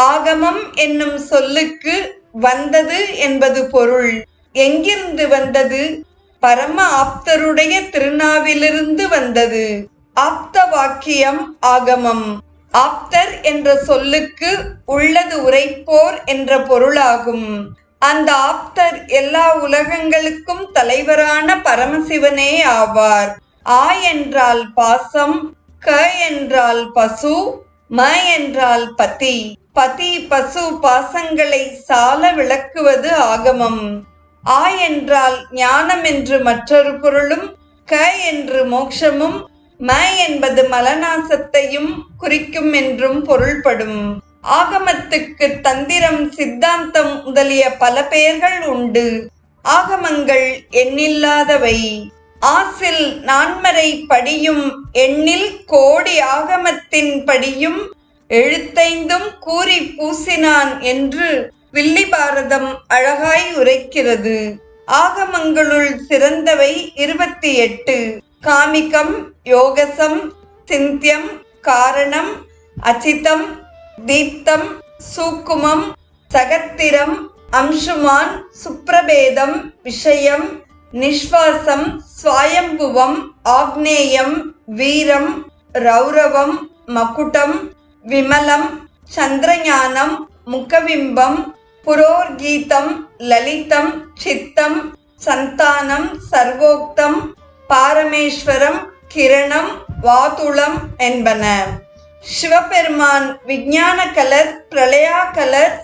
ஆகமம் என்னும் சொல்லுக்கு வந்தது என்பது பொருள். எங்கிருந்து வந்தது? பரம ஆப்தருடைய திருநாவிலிருந்து வந்தது. ஆப்த வாக்கியம் ஆகமம். ஆப்தர் என்ற சொல்லுக்கு உள்ளது உரைப்போர் என்ற பொருளாகும். அந்த ஆப்தர் எல்லா உலகங்களுக்கும் தலைவரான பரமசிவனே ஆவார். ஆ என்றால் பாசம் க என்றால் பசு ம என்றால் பதி பதி பசு பாசங்களை சால விளக்குவது ஆகமம். ஆ என்றால் ஞானம் என்று மற்றொரு பொருளும் க என்று மோக்ஷமும் ம என்பது மலநாசத்தையும் குறிக்கும் என்றும் பொருள்படும். ஆகமத்துக்கு தந்திரம் சித்தாந்தம் முதலிய பல பெயர்கள் உண்டு. ஆகமங்கள் எண்ணில்லாதவை. ஆசில் நான்மறை படியும் எண்ணில் கோடி ஆகமத்தின் படியும் எழுத்தைந்தும் கூறி பூசினான் என்று வில்லிபாரதம் அழகாய் உரைக்கிறது. ஆகமங்களுள் சிறந்தவை இருபத்தி எட்டு காமிகம் யோகசம் சிந்தியம் காரணம் அச்சிதம் தீப்தம் சூக்குமம் சகத்திரம் அம்சுமான் சுப்ரபேதம் விஷயம் நிஸ்வாசம் ஸ்வாயம்புவம் ஆக்னேயம் வீரம் ரௌரவம் மகுடம் விமலம் சந்திரஞானம் முகவிம்பம் புரோர்கீதம் லலிதம் சித்தம் சந்தானம் சர்வோக்தம் பாரமேஸ்வரம் கிரணம் வாதுளம் என்பன. சிவபெருமான் விஞ்ஞான கலர் பிரளயா கலர்